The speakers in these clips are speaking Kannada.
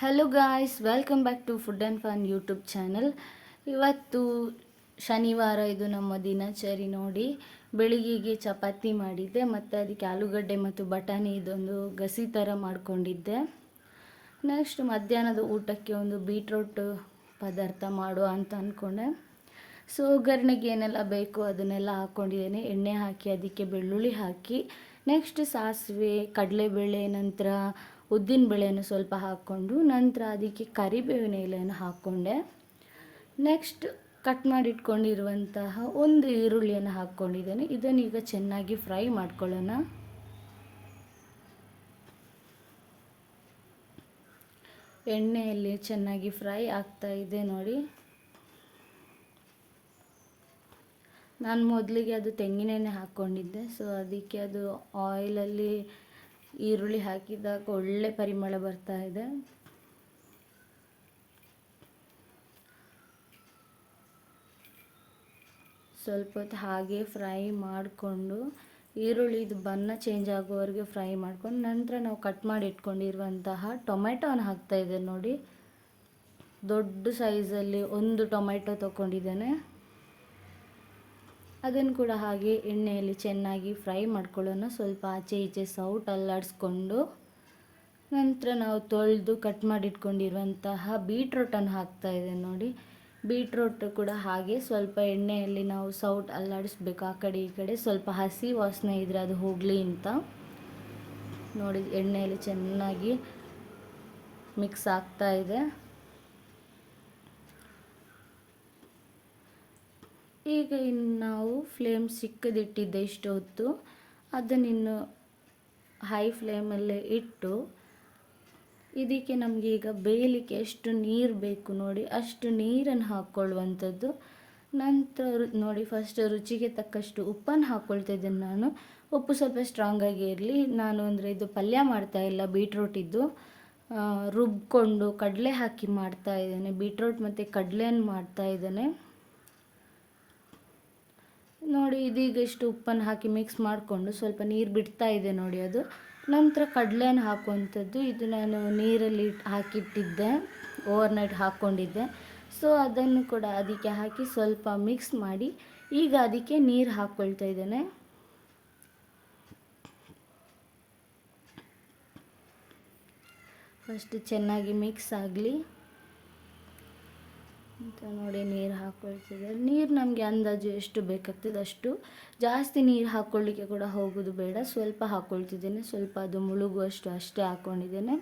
Hello guys welcome back to food and fun YouTube channel ಇವತ್ತು ಶನಿವಾರ, ಇದು ನಮ್ಮ ದಿನಚರಿ ನೋಡಿ. ಬೆಳಿಗ್ಗೆಗೆ ಚಪಾತಿ ಮಾಡಿದ್ದೆ, ಮತ್ತು ಅದಕ್ಕೆ ಆಲೂಗಡ್ಡೆ ಮತ್ತು ಬಟಾಣಿ ಇದೊಂದು ಗಸಿ ಥರ ಮಾಡಿಕೊಂಡಿದ್ದೆ. ನೆಕ್ಸ್ಟ್ ಮಧ್ಯಾಹ್ನದ ಊಟಕ್ಕೆ ಒಂದು ಬೀಟ್ರೋಟ್ ಪದಾರ್ಥ ಮಾಡುವ ಅಂತ ಅಂದ್ಕೊಂಡೆ ಸೊ ಒಗ್ಗರಣೆಗೆ ಏನೆಲ್ಲ ಬೇಕು ಅದನ್ನೆಲ್ಲ ಹಾಕ್ಕೊಂಡಿದ್ದೇನೆ ಎಣ್ಣೆ ಹಾಕಿ, ಅದಕ್ಕೆ ಬೆಳ್ಳುಳ್ಳಿ ಹಾಕಿ. ನೆಕ್ಸ್ಟ್ ಸಾಸಿವೆ, ಕಡಲೆಬೇಳೆ, ನಂತರ ಉದ್ದಿನ ಬೇಳೆಯನ್ನು ಸ್ವಲ್ಪ ಹಾಕ್ಕೊಂಡು ನಂತರ ಅದಕ್ಕೆ ಕರಿಬೇವಿನ ಎಲೆಯನ್ನು ಹಾಕ್ಕೊಂಡೆ. ನೆಕ್ಸ್ಟ್ ಕಟ್ ಮಾಡಿಟ್ಕೊಂಡಿರುವಂತಹ ಒಂದು ಈರುಳ್ಳಿಯನ್ನು ಹಾಕ್ಕೊಂಡಿದ್ದೇನೆ. ಇದನ್ನು ಈಗ ಚೆನ್ನಾಗಿ ಫ್ರೈ ಮಾಡ್ಕೊಳ್ಳೋಣ. ಎಣ್ಣೆಯಲ್ಲಿ ಚೆನ್ನಾಗಿ ಫ್ರೈ ಆಗ್ತಾ ಇದೆ ನೋಡಿ. ನಾನು ಮೊದಲಿಗೆ ಅದು ತೆಂಗಿನೆಣ್ಣೆ ಹಾಕ್ಕೊಂಡಿದ್ದೆ. ಸೊ ಅದಕ್ಕೆ ಅದು ಆಯಿಲಲ್ಲಿ ಈರುಳ್ಳಿ ಹಾಕಿದಾಗ ಒಳ್ಳೆ ಪರಿಮಳ ಬರ್ತಾ ಇದೆ. ಸ್ವಲ್ಪ ಹೊತ್ತು ಹಾಗೆ ಫ್ರೈ ಮಾಡಿಕೊಂಡು ಈರುಳ್ಳಿದು ಬಣ್ಣ ಚೇಂಜ್ ಆಗೋವರೆಗೆ ಫ್ರೈ ಮಾಡ್ಕೊಂಡು ನಂತರ ನಾವು ಕಟ್ ಮಾಡಿ ಇಟ್ಕೊಂಡಿರುವಂತಹ ಟೊಮೆಟೊನ ಹಾಕ್ತಾ ಇದೆ ನೋಡಿ. ದೊಡ್ಡ ಸೈಜಲ್ಲಿ ಒಂದು ಟೊಮೆಟೊ ತೊಗೊಂಡಿದ್ದೇನೆ. ಅದನ್ನು ಕೂಡ ಹಾಗೆ ಎಣ್ಣೆಯಲ್ಲಿ ಚೆನ್ನಾಗಿ ಫ್ರೈ ಮಾಡ್ಕೊಳ್ಳೋಣ. ಸ್ವಲ್ಪ ಆಚೆ ಈಚೆ ಸೌಟ್ ಅಲ್ಲಾಡಿಸ್ಕೊಂಡು ನಂತರ ನಾವು ತೊಳೆದು ಕಟ್ ಮಾಡಿಟ್ಕೊಂಡಿರುವಂತಹ ಬೀಟ್ರೋಟನ್ನು ಹಾಕ್ತಾ ಇದೆ ನೋಡಿ. ಬೀಟ್ರೋಟ್ ಕೂಡ ಹಾಗೆ ಸ್ವಲ್ಪ ಎಣ್ಣೆಯಲ್ಲಿ ನಾವು ಸೌಟ್ ಅಲ್ಲಾಡಿಸ್ಬೇಕು. ಆ ಕಡೆ ಈ ಕಡೆ ಸ್ವಲ್ಪ ಹಸಿ ವಾಸನೆ ಇದ್ರೆ ಅದು ಹೋಗಲಿ ಅಂತ. ನೋಡಿ ಎಣ್ಣೆಯಲ್ಲಿ ಚೆನ್ನಾಗಿ ಮಿಕ್ಸ್ ಆಗ್ತಾ ಇದೆ. ಈಗ ಇನ್ನು ನಾವು ಫ್ಲೇಮ್ ಸಿಕ್ಕದಿಟ್ಟಿದ್ದೆ ಇಷ್ಟು ಹೊತ್ತು ಅದನ್ನಿನ್ನು ಹೈ ಫ್ಲೇಮಲ್ಲೇ ಇಟ್ಟು, ಇದಕ್ಕೆ ನಮಗೆ ಈಗ ಬೇಯಲಿಕ್ಕೆ ಎಷ್ಟು ನೀರು ಬೇಕು ನೋಡಿ, ಅಷ್ಟು ನೀರನ್ನು ಹಾಕ್ಕೊಳ್ಳುವಂಥದ್ದು. ನಂತರ ನೋಡಿ ಫಸ್ಟ್ ರುಚಿಗೆ ತಕ್ಕಷ್ಟು ಉಪ್ಪನ್ನು ಹಾಕ್ಕೊಳ್ತಿದ್ದೇನೆ ನಾನು. ಉಪ್ಪು ಸ್ವಲ್ಪ ಸ್ಟ್ರಾಂಗಾಗಿ ಇರಲಿ. ನಾನು ಅಂದರೆ ಇದು ಪಲ್ಯ ಮಾಡ್ತಾ ಇಲ್ಲ ಬೀಟ್ರೋಟಿದ್ದು ರುಬ್ಕೊಂಡು ಕಡಲೆ ಹಾಕಿ ಮಾಡ್ತಾ ಇದ್ದೇನೆ. ಬೀಟ್ರೂಟ್ ಮತ್ತು ಕಡಲೆಯನ್ನು ಮಾಡ್ತಾ ಇದ್ದೇನೆ. ನೋಡಿ, ಇದೀಗ ಇಷ್ಟು ಉಪ್ಪನ್ನು ಹಾಕಿ ಮಿಕ್ಸ್ ಮಾಡಿಕೊಂಡು ಸ್ವಲ್ಪ ನೀರು ಬಿಡ್ತಾ ಇದೆ ನೋಡಿ ಅದು. ನಂತರ ಕಡಲೆನ ಹಾಕುವಂಥದ್ದು. ಇದು ನಾನು ನೀರಲ್ಲಿ ಹಾಕಿಟ್ಟಿದ್ದೆ. ಓವರ್ನೈಟ್ ಹಾಕ್ಕೊಂಡಿದ್ದೆ ಸೊ ಅದನ್ನು ಕೂಡ ಅದಕ್ಕೆ ಹಾಕಿ ಸ್ವಲ್ಪ ಮಿಕ್ಸ್ ಮಾಡಿ, ಈಗ ಅದಕ್ಕೆ ನೀರು ಹಾಕ್ಕೊಳ್ತಾ ಇದ್ದೇನೆ. ಫಸ್ಟ್ ಚೆನ್ನಾಗಿ ಮಿಕ್ಸ್ ಆಗಲಿ. ಅಂತ ನೋಡಿ ನೀರು ಹಾಕ್ಕೊಳ್ತಿದೆ ನೀರು ನಮಗೆ ಅಂದಾಜು ಎಷ್ಟು ಬೇಕಾಗ್ತದೆ ಅಷ್ಟು. ಜಾಸ್ತಿ ನೀರು ಹಾಕ್ಕೊಳ್ಳಿಕ್ಕೆ ಕೂಡ ಹೋಗೋದು ಬೇಡ. ಸ್ವಲ್ಪ ಹಾಕ್ಕೊಳ್ತಿದ್ದೇನೆ ಸ್ವಲ್ಪ ಅದು ಮುಳುಗುವಷ್ಟು ಅಷ್ಟೇ ಹಾಕ್ಕೊಂಡಿದ್ದೇನೆ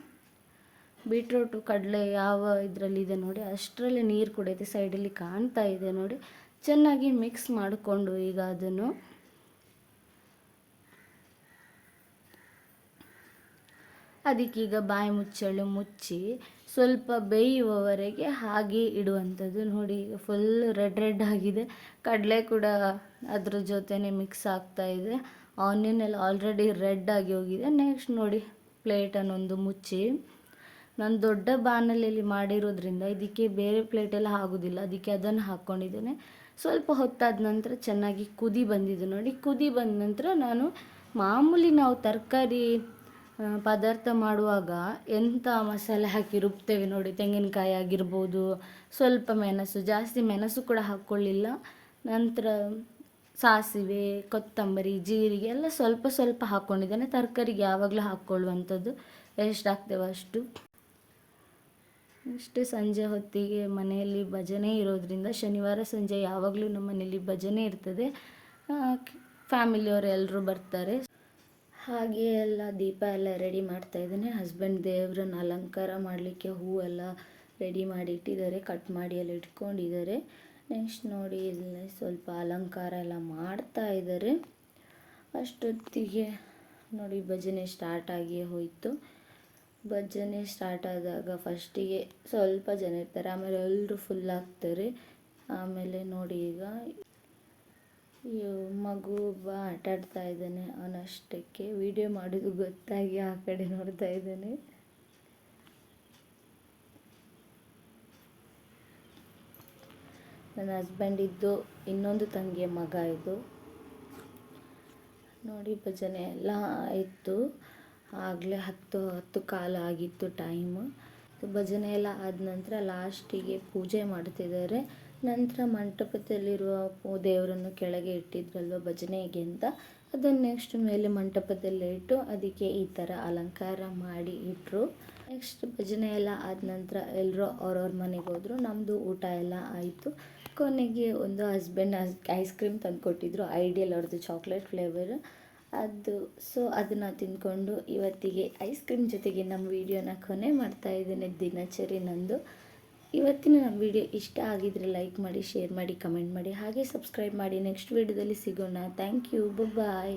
ಬೀಟ್ರೋಟು, ಕಡಲೆ ಯಾವ ಇದರಲ್ಲಿದೆ ನೋಡಿ. ಅಷ್ಟರಲ್ಲಿ ನೀರು ಕುಡಿಯುತ್ತೆ ಸೈಡಲ್ಲಿ ಕಾಣ್ತಾ ಇದೆ ನೋಡಿ. ಚೆನ್ನಾಗಿ ಮಿಕ್ಸ್ ಮಾಡಿಕೊಂಡು ಈಗ ಅದನ್ನು ಅದಕ್ಕೀಗ ಬಾಯಿ ಮುಚ್ಚಳು ಮುಚ್ಚಿ ಸ್ವಲ್ಪ ಬೇಯುವವರೆಗೆ ಹಾಗೆ ಇಡುವಂಥದ್ದು. ನೋಡಿ, ಈಗ ಫುಲ್ ರೆಡ್ ರೆಡ್ ಆಗಿದೆ. ಕಡಲೆ ಕೂಡ ಅದ್ರ ಜೊತೆನೆ ಮಿಕ್ಸ್ ಆಗ್ತಾ ಇದೆ. ಆನಿಯನ್ ಎಲ್ಲ ಆಲ್ರೆಡಿ ರೆಡ್ ಆಗಿ ಹೋಗಿದೆ. ನೆಕ್ಸ್ಟ್ ನೋಡಿ ಪ್ಲೇಟನ್ನೊಂದು ಮುಚ್ಚಿ. ನಾನು ದೊಡ್ಡ ಬಾಣಲೆಯಲ್ಲಿ ಮಾಡಿರೋದ್ರಿಂದ ಇದಕ್ಕೆ ಬೇರೆ ಪ್ಲೇಟೆಲ್ಲ ಆಗೋದಿಲ್ಲ. ಅದಕ್ಕೆ ಅದನ್ನು ಹಾಕ್ಕೊಂಡಿದ್ದೇನೆ ಸ್ವಲ್ಪ ಹೊತ್ತಾದ ನಂತರ ಚೆನ್ನಾಗಿ ಕುದಿ ಬಂದಿದೆ. ನೋಡಿ, ಕುದಿ ಬಂದ ನಂತರ ನಾನು ಮಾಮೂಲಿ ನಾವು ತರಕಾರಿ ಪದಾರ್ಥ ಮಾಡುವಾಗ ಎಂಥ ಮಸಾಲೆ ಹಾಕಿ ರುಬ್ತೇವೆ ನೋಡಿ, ತೆಂಗಿನಕಾಯಿ ಆಗಿರ್ಬೋದು, ಸ್ವಲ್ಪ ಮೆಣಸು, ಜಾಸ್ತಿ ಮೆಣಸು ಕೂಡ ಹಾಕ್ಕೊಳ್ಳಿಲ್ಲ. ನಂತರ ಸಾಸಿವೆ, ಕೊತ್ತಂಬರಿ, ಜೀರಿಗೆ ಎಲ್ಲ ಸ್ವಲ್ಪ ಸ್ವಲ್ಪ ಹಾಕ್ಕೊಂಡಿದ್ದೇನೆ ತರಕಾರಿಗೆ ಯಾವಾಗಲೂ ಹಾಕ್ಕೊಳ್ಳುವಂಥದ್ದು ಎಷ್ಟು ಹಾಕ್ತೇವೆ ಅಷ್ಟು. ಅಷ್ಟು ಸಂಜೆ ಹೊತ್ತಿಗೆ ಮನೆಯಲ್ಲಿ ಭಜನೆ ಇರೋದ್ರಿಂದ ಶನಿವಾರ ಸಂಜೆ ಯಾವಾಗಲೂ ನಮ್ಮ ಮನೆಯಲ್ಲಿ ಭಜನೆ ಇರ್ತದೆ. ಫ್ಯಾಮಿಲಿಯವರು ಎಲ್ಲರೂ ಬರ್ತಾರೆ. ಹಾಗೆ ಎಲ್ಲ ದೀಪ ಎಲ್ಲ ರೆಡಿ ಮಾಡ್ತಾ ಇದ್ದೇನೆ. ಹಸ್ಬೆಂಡ್ ದೇವ್ರನ್ನ ಅಲಂಕಾರ ಮಾಡಲಿಕ್ಕೆ ಹೂವೆಲ್ಲ ರೆಡಿ ಮಾಡಿ ಇಟ್ಟಿದ್ದಾರೆ ಕಟ್ ಮಾಡಿ ಎಲ್ಲ ಇಟ್ಕೊಂಡಿದ್ದಾರೆ. ನೆಕ್ಸ್ಟ್ ನೋಡಿ ಇಲ್ಲಿ ಸ್ವಲ್ಪ ಅಲಂಕಾರ ಎಲ್ಲ ಮಾಡ್ತಾ ಇದ್ದಾರೆ. ಅಷ್ಟೊತ್ತಿಗೆ ನೋಡಿ ಭಜನೆ ಸ್ಟಾರ್ಟ್ ಆಗಿ ಹೋಯಿತು. ಭಜನೆ ಸ್ಟಾರ್ಟ್ ಆದಾಗ ಫಸ್ಟಿಗೆ ಸ್ವಲ್ಪ ಜನ ಇರ್ತಾರೆ, ಆಮೇಲೆ ಎಲ್ಲರೂ ಫುಲ್ ಆಗ್ತಾರೆ. ಆಮೇಲೆ ನೋಡಿ ಈಗ ಮಗು ಬಾ ಆಟಾಡ್ತಾ ಇದ್ದಾನೆ. ಅವನಷ್ಟಕ್ಕೆ ವಿಡಿಯೋ ಮಾಡೋದು ಗೊತ್ತಾಗಿ ಆ ಕಡೆ ನೋಡ್ತಾ ಇದ್ದಾನೆ. ನನ್ನ ಹಸ್ಬೆಂಡಿದ್ದು ಇನ್ನೊಂದು ತಂಗಿಯ ಮಗ ಇದು. ನೋಡಿ ಭಜನೆ ಎಲ್ಲ ಆಯಿತು. ಆಗಲೇ ಹತ್ತು ಹತ್ತು ಕಾಲ ಆಗಿತ್ತು ಟೈಮು ಭಜನೆ ಎಲ್ಲ ಆದ ನಂತರ ಲಾಸ್ಟಿಗೆ ಪೂಜೆ ಮಾಡ್ತಿದ್ದಾರೆ. ನಂತರ ಮಂಟಪದಲ್ಲಿರುವ ದೇವರನ್ನು ಕೆಳಗೆ ಇಟ್ಟಿದ್ರಲ್ವ ಭಜನೆಗೆ ಅಂತ ಅದನ್ನು ನೆಕ್ಸ್ಟ್ ಮೇಲೆ ಮಂಟಪದಲ್ಲಿ ಇಟ್ಟು ಅದಕ್ಕೆ ಈ ಥರ ಅಲಂಕಾರ ಮಾಡಿ ಇಟ್ಟರು ನೆಕ್ಸ್ಟ್ ಭಜನೆ ಎಲ್ಲ ಆದ ನಂತರ ಎಲ್ಲರೂ ಅವ್ರವ್ರ ಮನೆಗೆ ಹೋದರು. ನಮ್ಮದು ಊಟ ಎಲ್ಲ ಆಯಿತು. ಕೊನೆಗೆ ಒಂದು ಹಸ್ಬೆಂಡ್ ಐಸ್ ಕ್ರೀಮ್ ತಂದು ಕೊಟ್ಟಿದ್ರು ಐಡಿಯಲ್ ಅವ್ರದ್ದು ಚಾಕ್ಲೇಟ್ ಫ್ಲೇವರ್ ಅದು ಸೊ ಅದನ್ನು ತಿಂದ್ಕೊಂಡು ಇವತ್ತಿಗೆ ಐಸ್ ಕ್ರೀಮ್ ಜೊತೆಗೆ ನಮ್ಮ ವಿಡಿಯೋನ ಕೊನೆ ಮಾಡ್ತಾ ಇದ್ದೇನೆ ದಿನಚರಿ ನಂದು. ಇವತ್ತಿನ ನಮ್ಮ ವಿಡಿಯೋ ಇಷ್ಟ ಆಗಿದ್ರೆ ಲೈಕ್ ಮಾಡಿ ಶೇರ್ ಮಾಡಿ ಕಮೆಂಟ್ ಮಾಡಿ, ಹಾಗೆ ಸಬ್ಸ್ಕ್ರೈಬ್ ಮಾಡಿ ನೆಕ್ಸ್ಟ್ ವಿಡಿಯೋದಲ್ಲಿ ಸಿಗೋಣ. Thank you bye